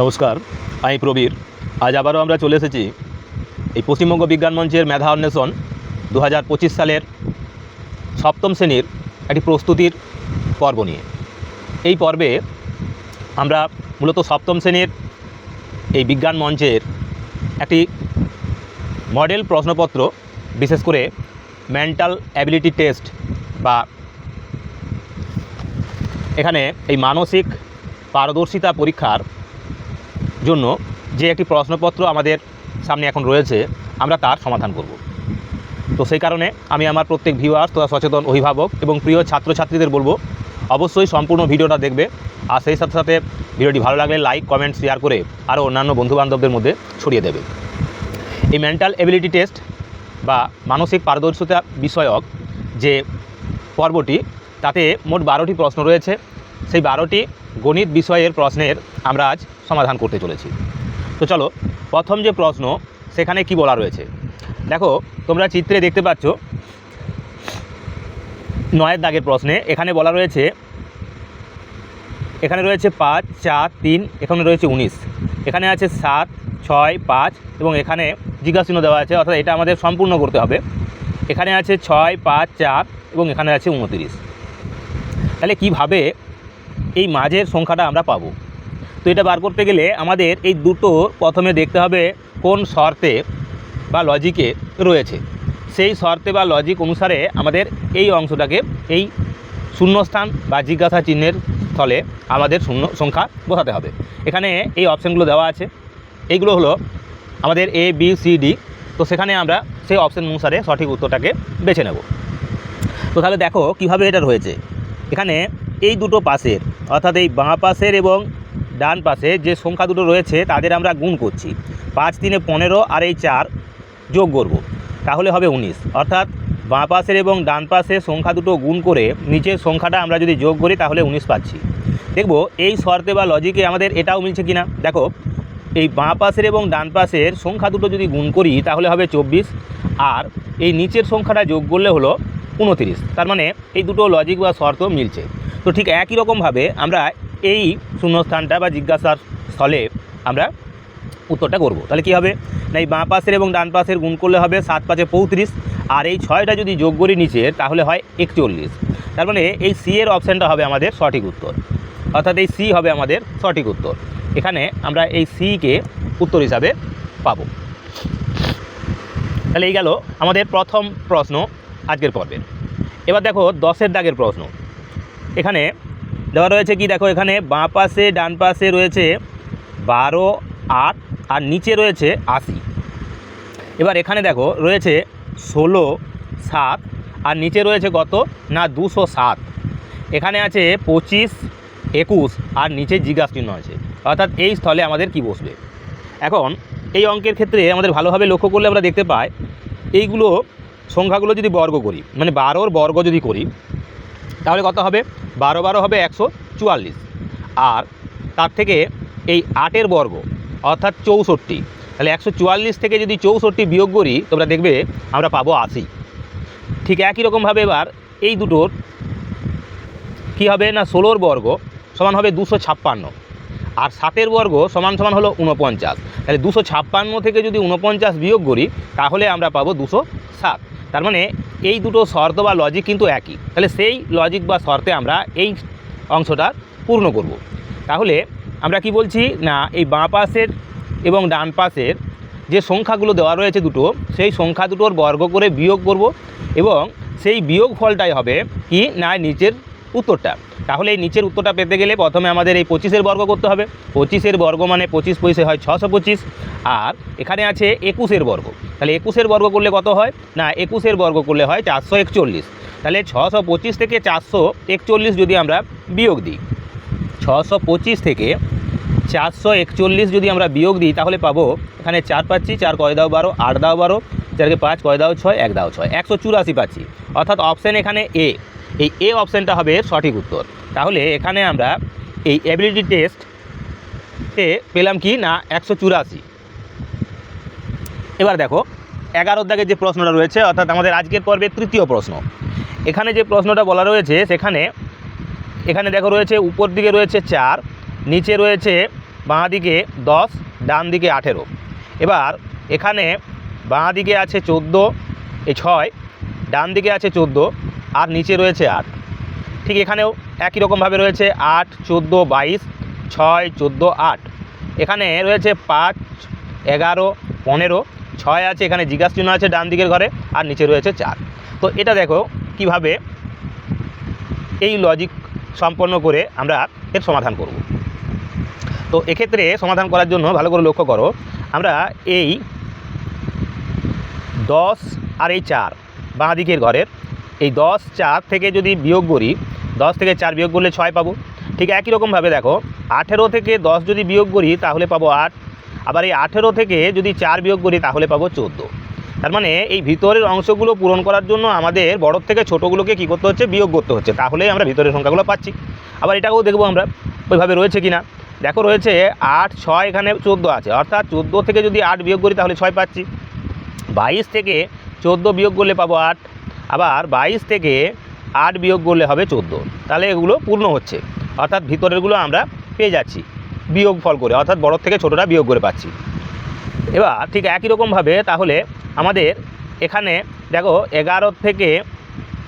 নমস্কার, আমি প্রবীর। আজ আবারও আমরা চলে এসেছি এই পশ্চিমবঙ্গ বিজ্ঞান মঞ্চের মেধা অন্বেষণ দু হাজার পঁচিশ সালের সপ্তম শ্রেণির একটি প্রস্তুতির পর্ব নিয়ে। এই পর্বে আমরা মূলত সপ্তম শ্রেণির এই বিজ্ঞান মঞ্চের একটি মডেল প্রশ্নপত্র, বিশেষ করে মেন্টাল অ্যাবিলিটি টেস্ট বা এখানে এই মানসিক পারদর্শিতা পরীক্ষার জন্য যে একটি প্রশ্নপত্র আমাদের সামনে এখন রয়েছে, আমরা তার সমাধান করব। তো সেই কারণে আমি আমার প্রত্যেক ভিউয়ার্স তথা সচেতন অভিভাবক এবং প্রিয় ছাত্রছাত্রীদের বলব, অবশ্যই সম্পূর্ণ ভিডিওটা দেখবে। আর সেই সাথে সাথে ভিডিওটি ভালো লাগলে লাইক কমেন্ট শেয়ার করে আরও অন্যান্য বন্ধুবান্ধবদের মধ্যে ছড়িয়ে দেবে। এই মেন্টাল এবিলিটি টেস্ট বা মানসিক পারদর্শিতা বিষয়ক যে পর্বটি, তাতে মোট বারোটি প্রশ্ন রয়েছে। সেই বারোটি গণিত বিষয়ের প্রশ্নের আমরা আজ সমাধান করতে চলেছি। তো চলো, প্রথম যে প্রশ্ন, সেখানে কি বলা রয়েছে? দেখো, তোমরা চিত্রে দেখতে পাচ্ছ, নয়ের দাগের প্রশ্নে এখানে বলা রয়েছে, এখানে রয়েছে পাঁচ, চার, তিন, এখানে রয়েছে উনিশ। এখানে আছে সাত, ছয়, পাঁচ এবং এখানে জিজ্ঞাসিন দেওয়া আছে, অর্থাৎ এটা আমাদের সম্পূর্ণ করতে হবে। এখানে আছে ছয়, পাঁচ, চার এবং এখানে আছে উনতিরিশ। তাহলে কীভাবে এই মাঝের সংখ্যাটা আমরা পাবো। তো এটা বার করতে গেলে আমাদের এই দুটো প্রথমে দেখতে হবে কোন শর্তে বা লজিকে রয়েছে। সেই শর্তে বা লজিক অনুসারে আমাদের এই অংশটাকে এই শূন্যস্থান বা জিজ্ঞাসা চিহ্নের স্থলে আমাদের শূন্য সংখ্যা বসাতে হবে। এখানে এই অপশানগুলো দেওয়া আছে। এইগুলো হলো আমাদের এ বি সি ডি তো সেখানে আমরা সেই অপশান অনুসারে সঠিক উত্তরটাকে বেছে নেব। তো তাহলে দেখো কীভাবে এটা রয়েছে। এখানে এই দুটো পাশের, অর্থাৎ এই বাঁ পাশের এবং ডান পাশে যে সংখ্যা দুটো রয়েছে, তাদের আমরা গুণ করছি। পাঁচ, তিনে পনেরো আর এই চার যোগ করব। তাহলে হবে উনিশ। অর্থাৎ বাঁ পাশের এবং ডান পাশের সংখ্যা দুটো গুণ করে নিচের সংখ্যাটা আমরা যদি যোগ করি, তাহলে উনিশ পাচ্ছি। দেখব, এই শর্তে বা লজিকে আমাদের এটাও মিলছে কিনা? দেখো, এই বাঁ পাশের এবং ডান পাশের সংখ্যা দুটো যদি গুণ করি, তাহলে হবে চব্বিশ। আর এই নিচের সংখ্যাটা যোগ করলে হলো উনতিরিশ। তার মানে এই দুটো লজিক বা শর্ত মিলছে। তো ঠিক একই রকমভাবে আমরা এই শূন্যস্থানটা বা জিজ্ঞাসার স্থলে আমরা উত্তরটা করব। তাহলে কি হবে? না, এই বাঁ পাশের এবং ডান পাশের গুণ করলে হবে সাত পাঁচে পঁয়ত্রিশ, আর এই ছয়টা যদি যোগ করি নিচের, তাহলে হয় একচল্লিশ। তার মানে এই সি এর অপশানটা হবে আমাদের সঠিক উত্তর। অর্থাৎ এই সি হবে আমাদের সঠিক উত্তর। এখানে আমরা এই সিকে উত্তর হিসাবে পাব। তাহলে এই গেল আমাদের প্রথম প্রশ্ন আজকের পর্বের। এবার দেখো দশের দাগের প্রশ্ন। এখানে দেওয়া রয়েছে কি, দেখো এখানে বাঁ পাশে, ডান পাশে রয়েছে বারো, আট, আর নিচে রয়েছে আশি। এবার এখানে দেখো রয়েছে ষোলো, সাত, আর নিচে রয়েছে কত? না, দুশো সাত। এখানে আছে পঁচিশ, একুশ, আর নিচে জিজ্ঞাসা চিহ্ন আছে। অর্থাৎ এই স্থলে আমাদের কি বসবে? এখন এই অঙ্কের ক্ষেত্রে আমাদের ভালোভাবে লক্ষ্য করলে আমরা দেখতে পাই, এইগুলো সংখ্যাগুলো যদি বর্গ করি মানে বারোর বর্গ যদি করি, তাহলে কত হবে? বারো বারো হবে একশো চুয়াল্লিশ। আর তার থেকে এই আটের বর্গ, অর্থাৎ চৌষট্টি, তাহলে একশো চুয়াল্লিশ থেকে যদি চৌষট্টি বিয়োগ করি, তোমরা দেখবে আমরা পাবো আশি। ঠিক একই রকমভাবে এবার এই দুটোর কি হবে না, ষোলোর বর্গ সমান হবে দুশো ছাপ্পান্ন। আর সাতের বর্গ সমান সমান হলো উনপঞ্চাশ তাহলে দুশো ছাপ্পান্ন থেকে যদি উনপঞ্চাশ বিয়োগ করি, তাহলে আমরা পাবো দুশো সাত তার মানে এই দুটো শর্ত বা লজিক কিন্তু একই। তাহলে সেই লজিক বা শর্তে আমরা এই অংশটা পূর্ণ করব। তাহলে আমরা কি বলছি? না, এই বাঁ পাশের এবং ডান পাশের যে সংখ্যাগুলো দেওয়া রয়েছে দুটো, সেই সংখ্যা দুটোর বর্গ করে বিয়োগ করব এবং সেই বিয়োগ ফলটাই হবে কি? না, নিচের উত্তরটা। তাহলে এই নিচের উত্তরটা পেতে গেলে প্রথমে আমাদের এই পঁচিশের বর্গ করতে হবে। পঁচিশের বর্গ মানে পঁচিশ পয়সে হয় ছশো পঁচিশ। আর এখানে আছে একুশের বর্গ। তাহলে একুশের বর্গ করলে কত হয়? না, একুশের বর্গ করলে হয় চারশো একচল্লিশ। তাহলে ছশো পঁচিশ থেকে চারশো একচল্লিশ যদি আমরা বিয়োগ দিই, ছশো পঁচিশ থেকে চারশো একচল্লিশ যদি আমরা বিয়োগ দিই, তাহলে পাবো এখানে চার পাচ্ছি, চার কয় দাও বারো, আট দাও বারো, চারকে পাঁচ কয় দাও ছয়, এক দাও ছয়, একশো চুরাশি পাচ্ছি। অর্থাৎ অপশান এখানে এ এই এ অপশানটা হবে সঠিক উত্তর। তাহলে এখানে আমরা এই অ্যাবিলিটি টেস্টে পেলাম কি? না, একশো চুরাশি। এবার দেখো এগারোর দাগের যে প্রশ্নটা রয়েছে, অর্থাৎ আমাদের আজকের পর্বের তৃতীয় প্রশ্ন। এখানে যে প্রশ্নটা বলা রয়েছে, সেখানে, এখানে দেখো রয়েছে, উপর দিকে রয়েছে চার, নিচে রয়েছে বাঁ দিকে দশ, ডান দিকে আঠেরো। এবার এখানে বাঁ দিকে আছে চোদ্দ এই ছয়, ডান দিকে আছে চোদ্দ আর নিচে রয়েছে আট। ঠিক এখানেও একই রকমভাবে রয়েছে আট, চোদ্দ, বাইশ, ছয়, চোদ্দ, আট। এখানে রয়েছে পাঁচ, এগারো, পনেরো, ছয় আছে, এখানে জিজ্ঞাসা চিহ্ন আছে ডান দিকের ঘরে, আর নিচে রয়েছে চার। তো এটা দেখো কীভাবে এই লজিক সম্পন্ন করে আমরা এর সমাধান করব। তো এক্ষেত্রে সমাধান করার জন্য ভালো করে লক্ষ্য করো, আমরা এই দশ আর এই চার বাঁ দিকের ঘরের এই দশ চার থেকে যদি বিয়োগ করি, দশ থেকে চার বিয়োগ করলে ছয় পাবো। ঠিক একই রকমভাবে দেখো, আঠেরো থেকে দশ যদি বিয়োগ করি, তাহলে পাবো আট। আবার এই আঠেরো থেকে যদি চার বিয়োগ করি, তাহলে পাবো চোদ্দ। তার মানে এই ভিতরের অংশগুলো পূরণ করার জন্য আমাদের বড় থেকে ছোটোগুলোকে কী করতে হচ্ছে? বিয়োগ করতে হচ্ছে। তাহলেই আমরা ভিতরের সংখ্যাগুলো পাচ্ছি। আবার এটাকেও দেখব আমরা, ওইভাবে রয়েছে কি না দেখো রয়েছে আট, ছয় এখানে চোদ্দ আছে। অর্থাৎ চোদ্দ থেকে যদি আট বিয়োগ করি, তাহলে ছয় পাচ্ছি। বাইশ থেকে চোদ্দ বিয়োগ করলে পাবো আট। আবার বাইশ থেকে আট বিয়োগ করলে হবে চোদ্দ। তাহলে এগুলো পূর্ণ হচ্ছে। অর্থাৎ ভিতরেরগুলো আমরা পেয়ে যাচ্ছি বিয়োগ ফল করে, অর্থাৎ বড় থেকে ছোটোটা বিয়োগ করে পাচ্ছি। এবার ঠিক একই রকমভাবে তাহলে আমাদের এখানে দেখো এগারো থেকে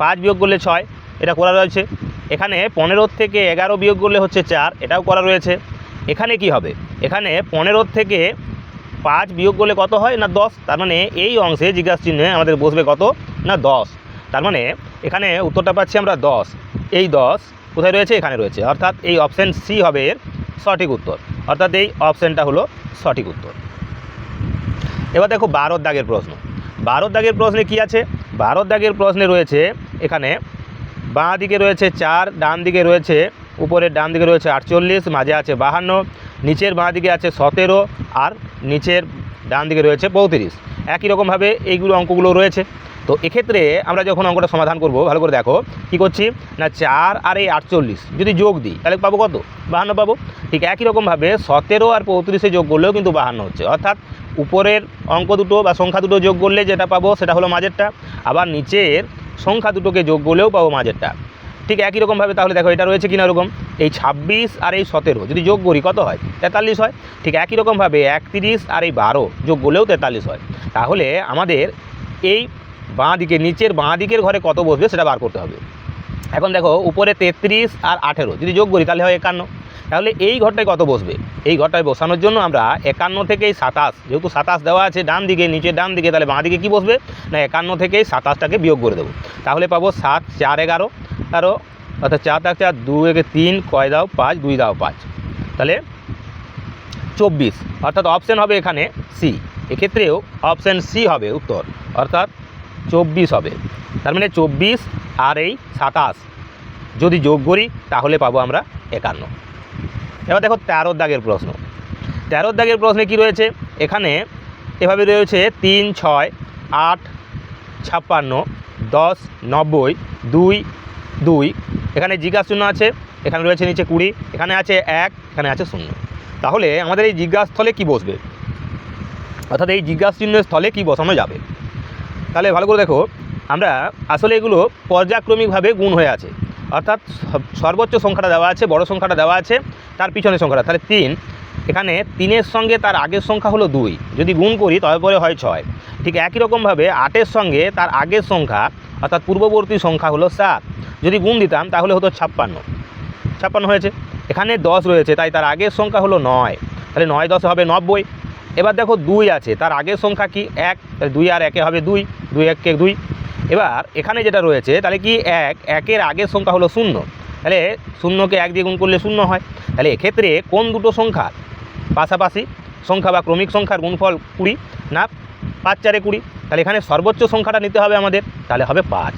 পাঁচ বিয়োগ করলে ছয়, এটা করা রয়েছে। এখানে পনেরো থেকে এগারো বিয়োগ করলে হচ্ছে চার, এটাও করা রয়েছে। এখানে কি হবে? এখানে পনেরো থেকে পাঁচ বিয়োগ করলে কত হয়? না দশ। তার মানে এই অংশে জিজ্ঞাসা চিহ্নে আমাদের বসবে কত? না দশ। তার মানে এখানে উত্তরটা পাচ্ছি আমরা দশ। এই দশ কোথায় রয়েছে? এখানে রয়েছে। অর্থাৎ এই অপশান সি হবে এর সঠিক উত্তর। অর্থাৎ এই অপশানটা হলো সঠিক উত্তর। এবার দেখো বারো দাগের প্রশ্ন। বারো দাগের প্রশ্নে কি আছে? বারোর দাগের প্রশ্নে রয়েছে এখানে বাঁ দিকে রয়েছে চার, ডান দিকে রয়েছে উপরের, ডান দিকে রয়েছে আটচল্লিশ, মাঝে আছে বাহান্ন, নিচের বাঁ দিকে আছে সতেরো আর নিচের ডান দিকে রয়েছে পঁয়ত্রিশ। একই রকমভাবে এইগুলো অঙ্কগুলো রয়েছে। তো এক্ষেত্রে আমরা যখন অঙ্কটা সমাধান করব, ভালো করে দেখো, কী করছি? না, চার আর এই আটচল্লিশ, যদি যোগ দিই, তাহলে পাবো কত? বাহান্ন পাবো। ঠিক একই রকমভাবে সতেরো আর পঁয়ত্রিশে যোগ করলেও কিন্তু বাহান্ন হচ্ছে। অর্থাৎ উপরের অঙ্ক দুটো বা সংখ্যা দুটো যোগ করলে যেটা পাবো, সেটা হলো মাঝেরটা। আবার নিচের সংখ্যা দুটোকে যোগ করলেও পাবো মাঝেরটা। ঠিক একই রকমভাবে তাহলে দেখো, এটা রয়েছে কিনা রকম এই ছাব্বিশ আর এই সতেরো, যদি যোগ করি, কত হয়? তেতাল্লিশ হয়। ঠিক একই রকমভাবে একত্রিশ আর এই বারো যোগ করলেও তেতাল্লিশ হয়। তাহলে আমাদের এই বাঁ দিকে নিচের বাঁ দিকের ঘরে কত বসবে সেটা বার করতে হবে। এখন দেখো, উপরে তেত্রিশ আর আঠেরো, যদি যোগ করি তাহলে হয় একান্ন। তাহলে এই ঘরটায় কত বসবে? এই ঘরটায় বসানোর জন্য আমরা একান্ন থেকে সাতাশ, যেহেতু সাতাশ দেওয়া আছে ডান দিকে নিচে ডান দিকে, তাহলে বাঁ দিকে কী বসবে? না, একান্ন থেকে সাতাশটাকে বিয়োগ করে দেবো। তাহলে পাবো সাত, চার, এগারো। তেরো অর্থাৎ চার তাক চার দু একে তিন, কয় দাও পাঁচ, দুই দাও পাঁচ। তাহলে চব্বিশ, অর্থাৎ অপশান হবে এখানে সি এক্ষেত্রেও অপশান সি হবে উত্তর। অর্থাৎ চব্বিশ হবে। তার মানে চব্বিশ আর এই সাতাশ। যদি যোগ করি, তাহলে পাবো আমরা একান্ন। এবার দেখো তেরোর দাগের প্রশ্ন। তেরোর দাগের প্রশ্নে কি রয়েছে? এখানে এভাবে রয়েছে তিন, ছয়, আট, ছাপ্পান্ন, দশ, নব্বই, দুই দুই। এখানে জিজ্ঞাসা চিহ্ন আছে, এখানে রয়েছে নিচে কুড়ি, এখানে আছে এক, এখানে আছে শূন্য। তাহলে আমাদের এই জিজ্ঞাসা স্থলে কী বসবে? অর্থাৎ এই জিজ্ঞাসা চিহ্নের স্থলে কী বসানো যাবে? তাহলে ভালো করে দেখো, আমরা আসলে এগুলো পর্যায়ক্রমিকভাবে গুণ হয়ে আছে। অর্থাৎ সর্বোচ্চ সংখ্যাটা দেওয়া আছে, বড় সংখ্যাটা দেওয়া আছে, তার পিছনের সংখ্যাটা। তাহলে তিন, এখানে তিনের সঙ্গে তার আগের সংখ্যা হলো দুই। যদি গুণ করি, তারপরে হয় ছয়। ঠিক একই রকমভাবে আটের সঙ্গে তার আগের সংখ্যা, অর্থাৎ পূর্ববর্তী সংখ্যা হলো সাত। যদি গুণ দিতাম, তাহলে হতো ছাপ্পান্ন। ছাপ্পান্ন হয়েছে। এখানে দশ রয়েছে, তাই তার আগের সংখ্যা হলো নয়। তাহলে নয় দশ হবে নব্বই। এবার দেখো দুই আছে, তার আগের সংখ্যা কি? এক দুই আর একে হবে দুই দুই এককে দুই। এবার এখানে যেটা রয়েছে, তাহলে কি এক, একের আগের সংখ্যা হলো শূন্য। তাহলে শূন্যকে এক দিয়ে গুণ করলে শূন্য হয়। তাহলে এক্ষেত্রে কোন দুটো সংখ্যা পাশাপাশি সংখ্যা বা ক্রমিক সংখ্যার গুণফল কুড়ি না পাঁচ চারে কুড়ি? তাহলে এখানে সর্বোচ্চ সংখ্যাটা নিতে হবে আমাদের, তাহলে হবে পাঁচ।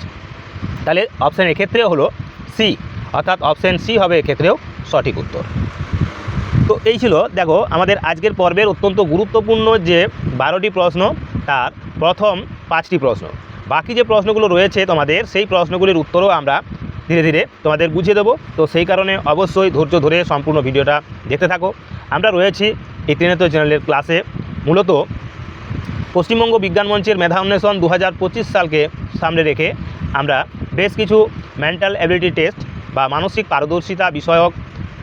তাহলে অপশান এক্ষেত্রেও হলো সি অর্থাৎ অপশান সি হবে এক্ষেত্রেও সঠিক উত্তর। তো এই ছিল, দেখো, আমাদের আজকের পর্বের অত্যন্ত গুরুত্বপূর্ণ যে বারোটি প্রশ্ন, তার প্রথম পাঁচটি প্রশ্ন। বাকি যে প্রশ্নগুলো রয়েছে তোমাদের, সেই প্রশ্নগুলির উত্তরও আমরা ধীরে ধীরে তোমাদের বুঝিয়ে দেবো। তো সেই কারণে অবশ্যই ধৈর্য ধরে সম্পূর্ণ ভিডিওটা দেখতে থাকো। আমরা রয়েছি এই ত্রিনেত্র চ্যানেলের ক্লাসে। মূলত পশ্চিমবঙ্গ বিজ্ঞান মঞ্চের মেধা অন্বেষণ দু হাজার পঁচিশ সালকে সামনে রেখে আমরা বেশ কিছু মেন্টাল অ্যাবিলিটি টেস্ট বা মানসিক পারদর্শিতা বিষয়ক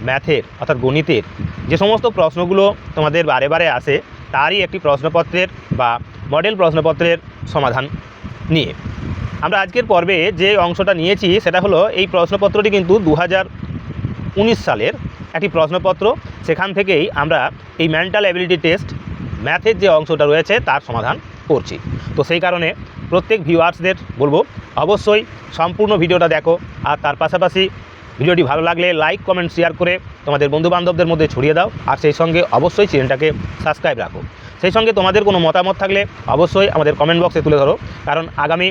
ম্যাথের অর্থাৎ গণিতের যে সমস্ত প্রশ্নগুলো তোমাদের বারে বারে আসে, তারই একটি প্রশ্নপত্রের বা মডেল প্রশ্নপত্রের সমাধান নিয়ে। আমরা আজকের পর্বে যে অংশটা নিয়েছি, সেটা হলো এই প্রশ্নপত্রটি কিন্তু দু সালের একটি প্রশ্নপত্র। সেখান থেকেই আমরা এই মেন্টাল অ্যাবিলিটি টেস্ট ম্যাথের যে অংশটা রয়েছে, তার সমাধান করছি। তো সেই কারণে প্রত্যেক ভিউয়ার্সদের বলব, অবশ্যই সম্পূর্ণ ভিডিওটা দেখো, আর তার পাশাপাশি ভিডিওটি ভালো লাগলে লাইক, কমেন্ট, শেয়ার করে তোমাদের বন্ধুবান্ধবদের মধ্যে ছড়িয়ে দাও। আর সেই সঙ্গে অবশ্যই চ্যানেলটাকে সাবস্ক্রাইব রাখো। সেই সঙ্গে তোমাদের কোনো মতামত থাকলে অবশ্যই আমাদের কমেন্ট বক্সে তুলে ধরো। কারণ আগামী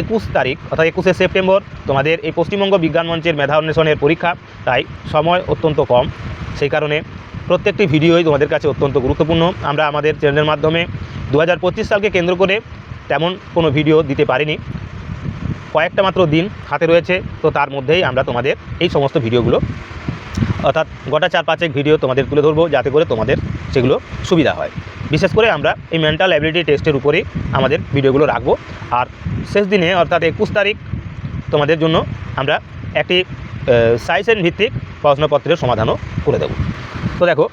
একুশ তারিখ অর্থাৎ একুশে সেপ্টেম্বর তোমাদের এই পশ্চিমবঙ্গ বিজ্ঞান মঞ্চের মেধা অন্বেষণের পরীক্ষা। তাই সময় অত্যন্ত কম। সেই কারণে প্রত্যেকটি ভিডিওই তোমাদের কাছে অত্যন্ত গুরুত্বপূর্ণ। আমরা আমাদের চ্যানেলের মাধ্যমে দু হাজার পঁচিশ সালকে কেন্দ্র করে তেমন কোনো ভিডিও দিতে পারিনি। কয়েকটা মাত্র দিন হাতে রয়েছে, তো তার মধ্যেই আমরা তোমাদের এই সমস্ত ভিডিওগুলো, অর্থাৎ গোটা চার পাঁচেক ভিডিও তোমাদের তুলে ধরবো, যাতে করে তোমাদের সেগুলো সুবিধা হয়। বিশেষ করে আমরা এই মেন্টাল অ্যাবিলিটি টেস্টের উপরেই আমাদের ভিডিওগুলো রাখব। আর শেষ দিনে, অর্থাৎ একুশ তারিখ, তোমাদের জন্য আমরা একটি সাইসেন ভিত্তিক প্রশ্নপত্রের সমাধানও করে দেব। তো দেখো,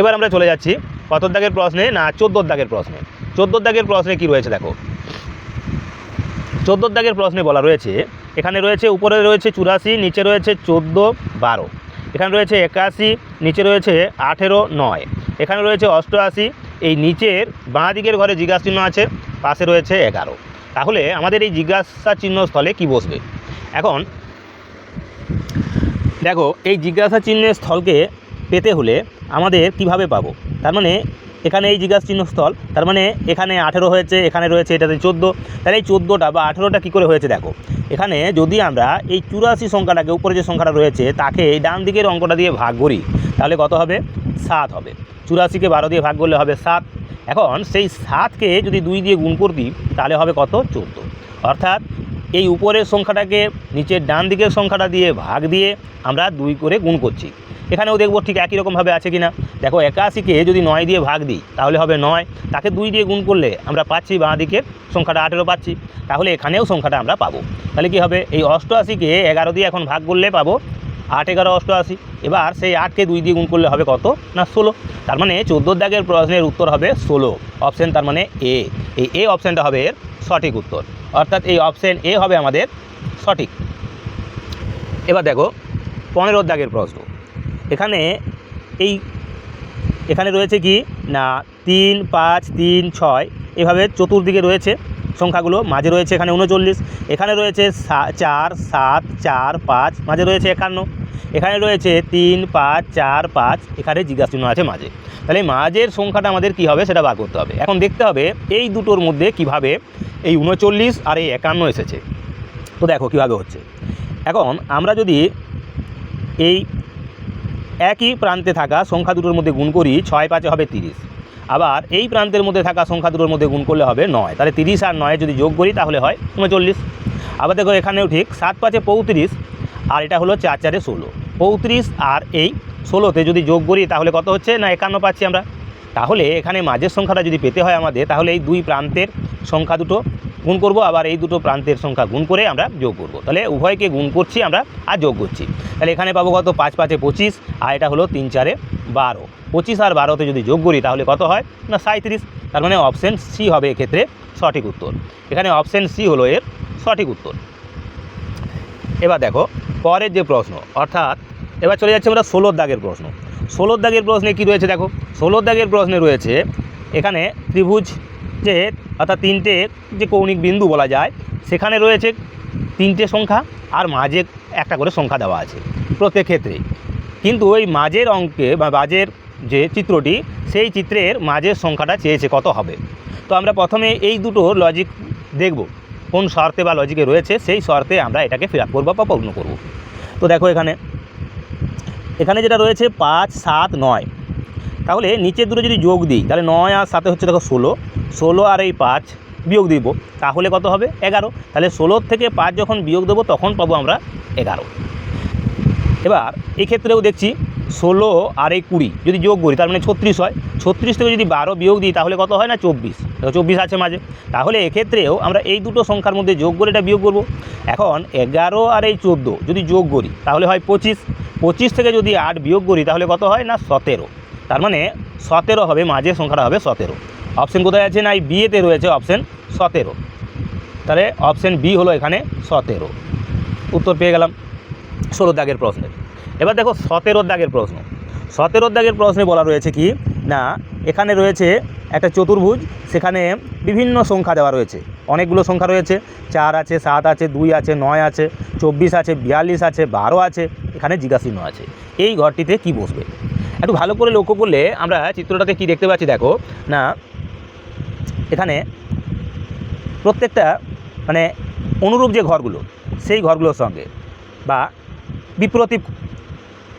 এবার আমরা চলে যাচ্ছি কত দাগের প্রশ্নে না চোদ্দোর দাগের প্রশ্নে? চোদ্দোর দাগের প্রশ্নে কি রয়েছে দেখো? চোদ্দোর দাগের প্রশ্নে বলা রয়েছে, এখানে রয়েছে, উপরে রয়েছে চুরাশি, নিচে রয়েছে চোদ্দ, বারো। এখানে রয়েছে একাশি, নিচে রয়েছে আঠেরো, নয়। এখানে রয়েছে অষ্টআশি, এই নিচের বাঁ দিকের ঘরে জিজ্ঞাসা চিহ্ন আছে, পাশে রয়েছে এগারো। তাহলে আমাদের এই জিজ্ঞাসা চিহ্ন স্থলে কি বসবে? এখন, দেখো, এই জিজ্ঞাসা চিহ্নের স্থলকে পেতে হলে আমাদের কীভাবে পাবো? তার মানে এখানে এই জিজ্ঞাসা চিহ্ন স্থল তার মানে এখানে আঠেরো হয়েছে, এখানে রয়েছে, এটাতে চোদ্দ। তাহলে এই চোদ্দোটা বা আঠেরোটা কী করে হয়েছে দেখো, এখানে যদি আমরা এই চুরাশি সংখ্যাটাকে, উপরে যে সংখ্যাটা রয়েছে, তাকে এই ডান দিকের অঙ্কটা দিয়ে ভাগ করি, তাহলে কত হবে? সাত হবে। চুরাশিকে বারো দিয়ে ভাগ করলে হবে সাত। এখন সেই সাতকে যদি দুই দিয়ে গুণ করতি তাহলে হবে কত? চোদ্দ। অর্থাৎ এই উপরের সংখ্যাটাকে নিচের ডান দিকের সংখ্যাটা দিয়ে ভাগ দিয়ে আমরা দুই করে গুণ করছি। এখানেও দেখব ঠিক একই রকমভাবে আছে কিনা। দেখো, একাশিকে যদি নয় দিয়ে ভাগ দিই, তাহলে হবে নয়। তাকে দুই দিয়ে গুণ করলে আমরা পাচ্ছি বাঁ দিকের সংখ্যাটা আঠেরো পাচ্ছি। তাহলে এখানেও সংখ্যাটা আমরা পাবো। তাহলে কি হবে? এই অষ্টআশিকে এগারো দিয়ে এখন ভাগ করলে পাবো আট এগারো অষ্টআশি। এবার সেই আটকে দুই দিয়ে গুণ করলে হবে কত? না, ষোলো। তার মানে চোদ্দোর দাগের প্রশ্নের উত্তর হবে ষোলো। অপশান তার মানে এ। এই এ অপশানটা হবে এর সঠিক উত্তর। অর্থাৎ এই অপশান এ হবে আমাদের সঠিক। এবার দেখো, পনেরোর দাগের প্রশ্ন। এখানে এই, এখানে রয়েছে কি? না, তিন, পাঁচ, তিন, ছয়, এভাবে চতুর্দিকে রয়েছে সংখ্যাগুলো। মাঝে রয়েছে এখানে উনচল্লিশ, এখানে রয়েছে চার, সাত, চার, পাঁচ, মাঝে রয়েছে একান্ন, এখানে রয়েছে তিন, পাঁচ, চার, পাঁচ, এখানে জিজ্ঞাসা চিহ্ন আছে মাঝে। তাহলে মাঝের সংখ্যাটা আমাদের কি হবে? সেটা বার করতে হবে। এখন দেখতে হবে এই দুটোর মধ্যে কীভাবে এই উনচল্লিশ আর এই একান্ন এসেছে। তো দেখো কীভাবে হচ্ছে। এখন আমরা যদি এই একই প্রান্তে থাকা সংখ্যা দুটোর মধ্যে গুণ করি ছয় পাঁচে হবে তিরিশ। আবার এই প্রান্তের মধ্যে থাকা সংখ্যা দুটোর মধ্যে গুণ করলে হবে নয়। তাহলে তিরিশ আর নয় যদি যোগ করি তাহলে হয় উনচল্লিশ। আবার দেখো এখানেও ঠিক সাত পাঁচে পঁয়ত্রিশ আর এটা হলো চার চারে ষোলো। পঁয়ত্রিশ আর এই ষোলোতে যদি যোগ করি তাহলে কত হচ্ছে না একান্ন পাচ্ছি আমরা? তাহলে এখানে মাঝের সংখ্যাটা যদি পেতে হয় আমাদের তাহলে এই দুই প্রান্তের সংখ্যা দুটো গুণ করব, আবার এই দুটো প্রান্তের সংখ্যা গুণ করে আমরা যোগ করব। তাহলে উভয়কে গুণ করছি আমরা আর যোগ করছি। তাহলে এখানে পাবো কত? পাঁচ পাঁচে পঁচিশ, আর এটা হলো তিন চারে বারো। পঁচিশ আর বারোতে যদি যোগ করি, তাহলে কত হয়? না সাঁত্রিশ তার মানে অপশান সি হবে এক্ষেত্রে সঠিক উত্তর। এখানে অপশান সি হলো এর সঠিক উত্তর। এবার দেখো, পরের যে প্রশ্ন, অর্থাৎ এবার চলে যাচ্ছে আমরা ষোলোর দাগের প্রশ্ন। ষোলোর দাগের প্রশ্নে কি রয়েছে দেখো? ষোলোর দাগের প্রশ্নে রয়েছে এখানে ত্রিভুজ যে, অর্থাৎ তিনটে যে কৌণিক বিন্দু বলা যায়, সেখানে রয়েছে তিনটে সংখ্যা আর মাঝে একটা করে সংখ্যা দেওয়া আছে প্রত্যেক ক্ষেত্রে। কিন্তু ওই মাঝের অঙ্কে বা মাঝের যে চিত্রটি, সেই চিত্রের মাঝের সংখ্যাটা চেয়েছে কত হবে? তো আমরা প্রথমে এই দুটো লজিক দেখব, কোন শর্তে বা লজিকে রয়েছে, সেই শর্তে আমরা এটাকে ফিল আপ করব বা পূর্ণ করব। তো দেখো এখানে এখানে যেটা রয়েছে পাঁচ, সাত, নয়। তাহলে নিচের দুটো যদি যোগ দিই, তাহলে নয় আর সাথে হচ্ছে দেখো ষোলো। ষোলো আর এই পাঁচ বিয়োগ দিব। তাহলে কত হবে? এগারো। তাহলে ষোলোর থেকে পাঁচ যখন বিয়োগ দেবো, তখন পাবো আমরা এগারো। এবার এই ক্ষেত্রেও দেখছি ষোলো আর এই কুড়ি যদি যোগ করি, তার মানে ছত্রিশ হয়। ছত্রিশ থেকে যদি বারো বিয়োগ দিই, তাহলে কত হয় না? চব্বিশ। চব্বিশ আছে মাঝে। তাহলে এক্ষেত্রেও আমরা এই দুটো সংখ্যার মধ্যে যোগ করে এটা বিয়োগ করব। এখন এগারো আর এই চোদ্দ যদি যোগ করি, তাহলে হয় পঁচিশ। পঁচিশ থেকে যদি আট বিয়োগ করি, তাহলে কত হয় না? সতেরো। তার মানে সতেরো হবে মাঝের সংখ্যাটা হবে সতেরো। অপশন কোথায় আছে? না, এই বিয়েতে রয়েছে অপশন সতেরো। তাহলে অপশন বি হলো এখানে সতেরো। উত্তর পেয়ে গেলাম ষোলো দাগের প্রশ্নের এবার দেখো সতেরো দাগের প্রশ্ন। সতেরো দাগের প্রশ্নে বলা রয়েছে কি? না, এখানে রয়েছে একটা চতুর্ভুজ, সেখানে বিভিন্ন সংখ্যা দেওয়া রয়েছে। অনেকগুলো সংখ্যা রয়েছে। চার আছে, সাত আছে, দুই আছে, নয় আছে, চব্বিশ আছে, বিয়াল্লিশ আছে, বারো আছে, এখানে জিজ্ঞাসিহ্ন আছে। এই ঘরটিতে কি বসবে? একটু ভালো করে লক্ষ্য করলে আমরা চিত্রটাতে কি দেখতে পাচ্ছি, দেখো। না, এখানে প্রত্যেকটা মানে অনুরূপ যে ঘরগুলো, সেই ঘরগুলোর সঙ্গে বা বিপ্রতীপ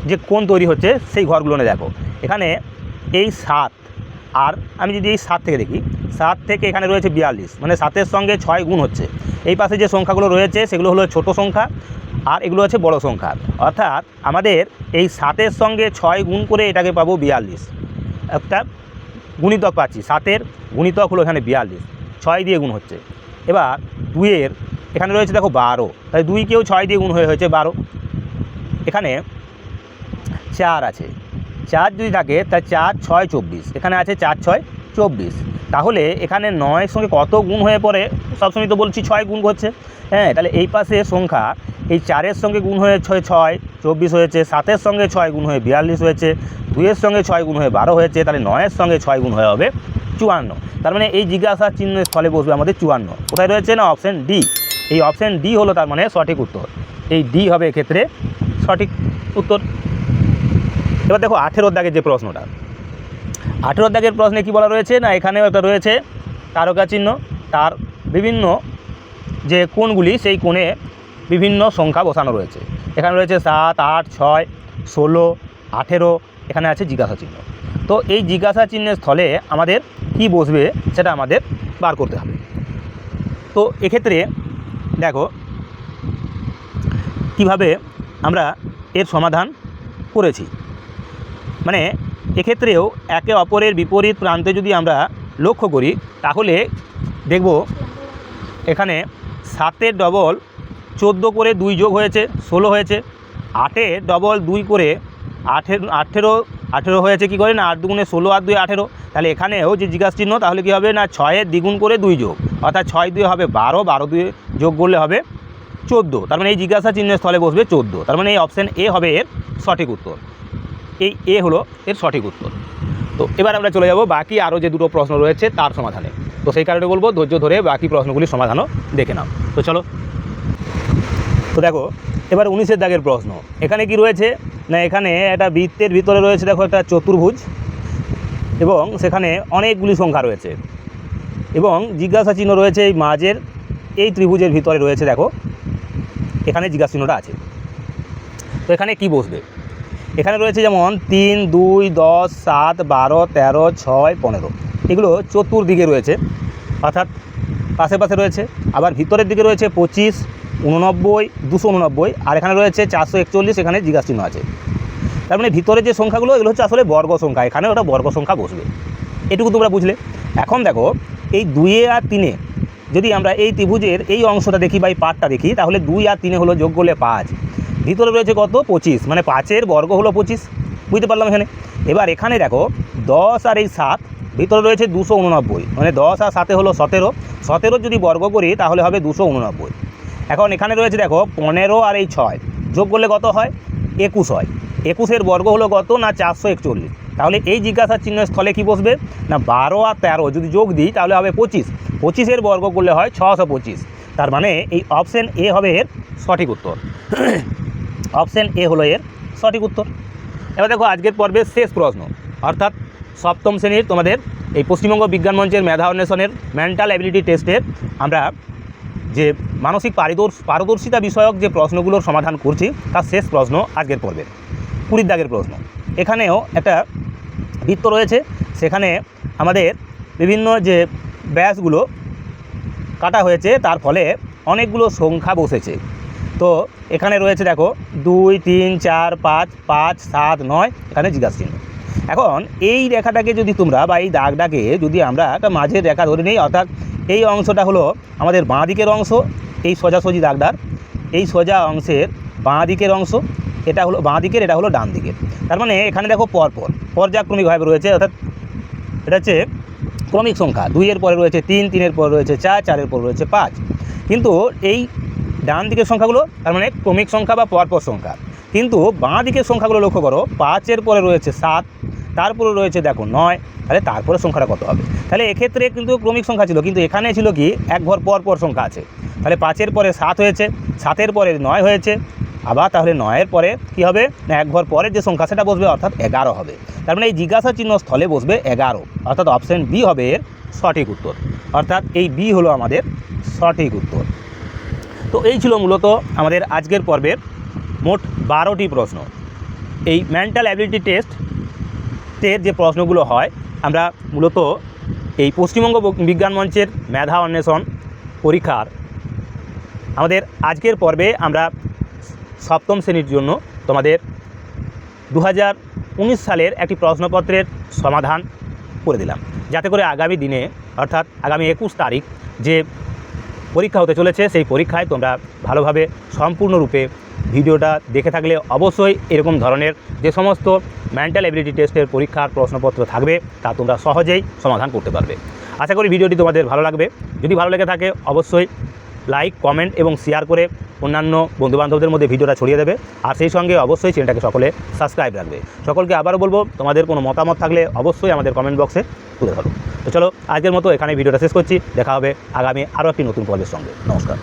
যে কোণ তৈরি হচ্ছে, সেই ঘরগুলো নিয়ে দেখো। এখানে এই সাত, আর আমি যদি এই সাত থেকে দেখি, সাত থেকে এখানে রয়েছে বিয়াল্লিশ মানে সাতের সঙ্গে ছয় গুণ হচ্ছে। এই পাশে যে সংখ্যাগুলো রয়েছে, সেগুলো হলো ছোট সংখ্যা আর এগুলো হচ্ছে বড় সংখ্যা অর্থাৎ আমাদের এই সাতের সঙ্গে ছয় গুণ করে এটাকে পাবো বিয়াল্লিশ। একটা গুণিতক পাচ্ছি, সাতের গুণিতক হলো এখানে বিয়াল্লিশ। ছয় দিয়ে গুণ হচ্ছে। এবার দুইয়ের, এখানে রয়েছে দেখো বারো। তাই দুইকেও ছয় দিয়ে গুণ হয়ে হয়েছে বারো। এখানে চার আছে। চার যদি থাকে তা চার ছয় চব্বিশ। এখানে আছে চার ছয় চব্বিশ। তাহলে এখানে নয়ের সঙ্গে কত গুণ হয়ে পড়ে? সবসময় তো বলছি ছয় গুণ করছে হ্যাঁ তাহলে এই পাশে সংখ্যা এই চারের সঙ্গে গুণ হয়ে ছয় ছয়, চব্বিশ হয়েছে, সাতের সঙ্গে ছয় গুণ হয়ে বিয়াল্লিশ হয়েছে, দুইয়ের সঙ্গে ছয় গুণ হয়ে বারো হয়েছে, তাহলে নয়ের সঙ্গে ছয় গুণ হয়ে হবে চুয়ান্ন। তার মানে এই জিজ্ঞাসা চিহ্নের স্থলে বসবে আমাদের চুয়ান্ন। কোথায় রয়েছে না? অপশান ডি এই অপশান ডি হলো তার মানে সঠিক উত্তর। এই ডি হবে এক্ষেত্রে সঠিক উত্তর। এবার দেখো আঠেরোর দাগের যে প্রশ্নটা। আঠেরোর দাগের প্রশ্নে কি বলা রয়েছে? না, এখানেও একটা রয়েছে, তারকা চিহ্ন। তার বিভিন্ন যে কোণগুলি, সেই কোণে বিভিন্ন সংখ্যা বসানো রয়েছে। এখানে রয়েছে সাত, আট, ছয়, ষোলো, আঠেরো, এখানে আছে জিজ্ঞাসা চিহ্ন। তো এই জিজ্ঞাসা চিহ্নের স্থলে আমাদের কি বসবে সেটা আমাদের বার করতে হবে। তো এক্ষেত্রে দেখো, কীভাবে আমরা এর সমাধান করেছি। মানে এক্ষেত্রেও একে অপরের বিপরীত প্রান্তে যদি আমরা লক্ষ্য করি, তাহলে দেখব এখানে সাতের ডবল চোদ্দ করে দুই যোগ হয়েছে, ষোলো হয়েছে। আটের ডবল দুই করে আঠেরো আঠেরো আঠেরো হয়েছে কি করে না? আট দুগুণে ষোলো আর দুই আঠেরো। তাহলে এখানেও যে জিজ্ঞাসা চিহ্ন, তাহলে কী হবে না? ছয়ের দ্বিগুণ করে দুই যোগ। অর্থাৎ ছয় দুই হবে বারো বারো দুই যোগ করলে হবে চোদ্দ। তার মানে এই জিজ্ঞাসা চিহ্নের স্থলে বসবে চোদ্দ। তার মানে এই অপশান এ হবে এর সঠিক উত্তর। এই এ হলো এর সঠিক উত্তর। তো এবার আমরা চলে যাব বাকি আরও যে দুটো প্রশ্ন রয়েছে তার সমাধানে। তো সেই কারণে বলব, ধৈর্য ধরে বাকি প্রশ্নগুলির সমাধানও দেখে নাও। তো চলো। তো দেখো, এবার উনিশের দাগের প্রশ্ন। এখানে কি রয়েছে? না, এখানে একটা বৃত্তের ভিতরে রয়েছে, দেখো, একটা চতুর্ভুজ এবং সেখানে অনেকগুলি সংখ্যা রয়েছে এবং জিজ্ঞাসা চিহ্ন রয়েছে এই মাঝের, এই ত্রিভুজের ভিতরে রয়েছে, দেখো, এখানে জিজ্ঞাসা চিহ্নটা আছে। তো এখানে কি বসবে? এখানে রয়েছে যেমন তিন, দুই, দশ, সাত, বারো, তেরো, ছয়, পনেরো। এগুলো চতুর্দিকে রয়েছে, অর্থাৎ পাশে পাশে রয়েছে, আবার ভিতরের দিকে রয়েছে পঁচিশ উননব্বই, দুশো উননব্বই, আর এখানে রয়েছে চারশো একচল্লিশ, এখানে জিজ্ঞাসা চিহ্ন আছে। তার মানে ভিতরে যে সংখ্যাগুলো, এগুলো হচ্ছে আসলে বর্গ সংখ্যা, এখানে ওটা বর্গ সংখ্যা বসবে। এটুকু তোমরা বুঝলে? এখন দেখো, এই দুইয়ে আর তিনে, যদি আমরা এই ত্রিভুজের এই অংশটা দেখি বা এই পার্টটা দেখি, তাহলে দুই আর তিনে হলো যোগ করলে পাঁচ। ভিতরে রয়েছে কত? পঁচিশ। মানে পাঁচের বর্গ হলো পঁচিশ। বুঝতে পারলাম এখানে? এবার এখানে দেখো, দশ আর এই সাত, ভিতরে রয়েছে দুশো উননব্বই। মানে দশ আর সাতে হলো সতেরো। সতেরো যদি বর্গ করি, তাহলে হবে দুশো উননব্বই। এখন এখানে রয়েছে দেখো পনেরো আর এই ছয়। যোগ করলে কত হয়? একুশ হয়। একুশের বর্গ হলো কত না চারশো একচল্লিশ? তাহলে এই জিজ্ঞাসা চিহ্ন স্থলে কি বসবে? না, বারো আর তেরো যদি যোগ দিই তাহলে হবে পঁচিশ। পঁচিশের বর্গ করলে হয় ছশো পঁচিশ। তার মানে এই অপশান এ হবে এর সঠিক উত্তর। অপশান এ হলো এর সঠিক উত্তর। এবার দেখো আজকের পর্বের শেষ প্রশ্ন। অর্থাৎ সপ্তম শ্রেণির তোমাদের এই পশ্চিমবঙ্গ বিজ্ঞান মঞ্চের মেধা অন্বেষণের মেন্টাল অ্যাবিলিটি টেস্টের আমরা যে মানসিক পারিদর্শ পারদর্শিতা বিষয়ক যে প্রশ্নগুলোর সমাধান করছি, তার শেষ প্রশ্ন আজকের পর্বের কুড়ির দাগের প্রশ্ন। এখানেও একটা বৃত্ত রয়েছে, সেখানে আমাদের বিভিন্ন যে ব্যাসগুলো কাটা হয়েছে, তার ফলে অনেকগুলো সংখ্যা বসেছে। তো এখানে রয়েছে দেখো, দুই, তিন, চার, পাঁচ পাঁচ, সাত, নয়, এখানে জিজ্ঞাসা চিহ্ন এখন এই রেখাটাকে যদি তোমরা বা এই দাগটাকে যদি আমরা একটা মাঝের রেখা ধরে নিই, অর্থাৎ এই অংশটা হলো আমাদের বাঁ দিকের অংশ, এই সোজাসুজি দাগদার এই সোজা অংশের বাঁ দিকের অংশ, এটা হলো বাঁ দিকের, এটা হলো ডান দিকের। তার মানে এখানে দেখো পরপর পর্যায়ক্রমিকভাবে রয়েছে, অর্থাৎ এটা হচ্ছে ক্রমিক সংখ্যা। দুইয়ের পরে রয়েছে তিন, তিনের পরে রয়েছে চার, চারের পরে রয়েছে পাঁচ। কিন্তু এই ডান দিকের সংখ্যাগুলো, তার মানে ক্রমিক সংখ্যা বা পরপর সংখ্যা। কিন্তু বাঁ দিকের সংখ্যাগুলো লক্ষ্য করো, পাঁচের পরে রয়েছে সাত তারপরে রয়েছে, দেখো নয়, তাহলে তারপরে সংখ্যাটা কত হবে? তাহলে এক্ষেত্রে কিন্তু ক্রমিক সংখ্যা ছিল, কিন্তু এখানে ছিল কি, এক ঘর পর পর সংখ্যা আছে। তাহলে পাঁচের পরে সাত হয়েছে, সাতের পরে নয় হয়েছে, আবার তাহলে নয়ের পরে কি হবে? না, এক ঘর পরের যে সংখ্যা, সেটা বসবে, অর্থাৎ এগারো হবে। তার মানে এই জিজ্ঞাসা চিহ্ন স্থলে বসবে এগারো, অর্থাৎ অপশন বি হবে এর সঠিক উত্তর। অর্থাৎ এই বি হলো আমাদের সঠিক উত্তর। তো এই ছিল মূলত আমাদের আজকের পর্বের মোট বারোটি প্রশ্ন। এই মেন্টাল অ্যাবিলিটি টেস্ট টের যে প্রশ্নগুলো হয়, আমরা মূলত এই পশ্চিমবঙ্গ বিজ্ঞান মঞ্চের মেধা অন্বেষণ পরীক্ষার আমাদের আজকের পর্বে আমরা সপ্তম শ্রেণির জন্য তোমাদের দু উনিশ সালের একটি প্রশ্নপত্রের সমাধান করে দিলাম। যাতে করে আগামী দিনে, অর্থাৎ আগামী একুশ তারিখ, যে পরীক্ষা হতে চলেছে, সেই পরীক্ষায় তোমরা ভালোভাবে সম্পূর্ণরূপে ভিডিওটা দেখে থাকলে অবশ্যই এরকম ধরনের যে সমস্ত মেন্টাল এবিলিটি টেস্টের পরীক্ষার প্রশ্নপত্র থাকবে, তা তোমরা সহজেই সমাধান করতে পারবে। আশা করি ভিডিওটি তোমাদের ভালো লাগবে। যদি ভালো লেগে থাকে, অবশ্যই লাইক, কমেন্ট এবং শেয়ার করে অন্যান্য বন্ধুবান্ধবদের মধ্যে ভিডিওটা ছড়িয়ে দেবে। আর সেই সঙ্গে অবশ্যই চ্যানেলটাকে সকলে সাবস্ক্রাইব রাখবে। সকলকে আবারও বলব, তোমাদের কোনো মতামত থাকলে অবশ্যই আমাদের কমেন্ট বক্সে তুলে ধরো। তো চলো, আজকের মতো এখানে ভিডিওটা শেষ করছি। দেখা হবে আগামী আরও একটি নতুন পর্বের সঙ্গে। নমস্কার।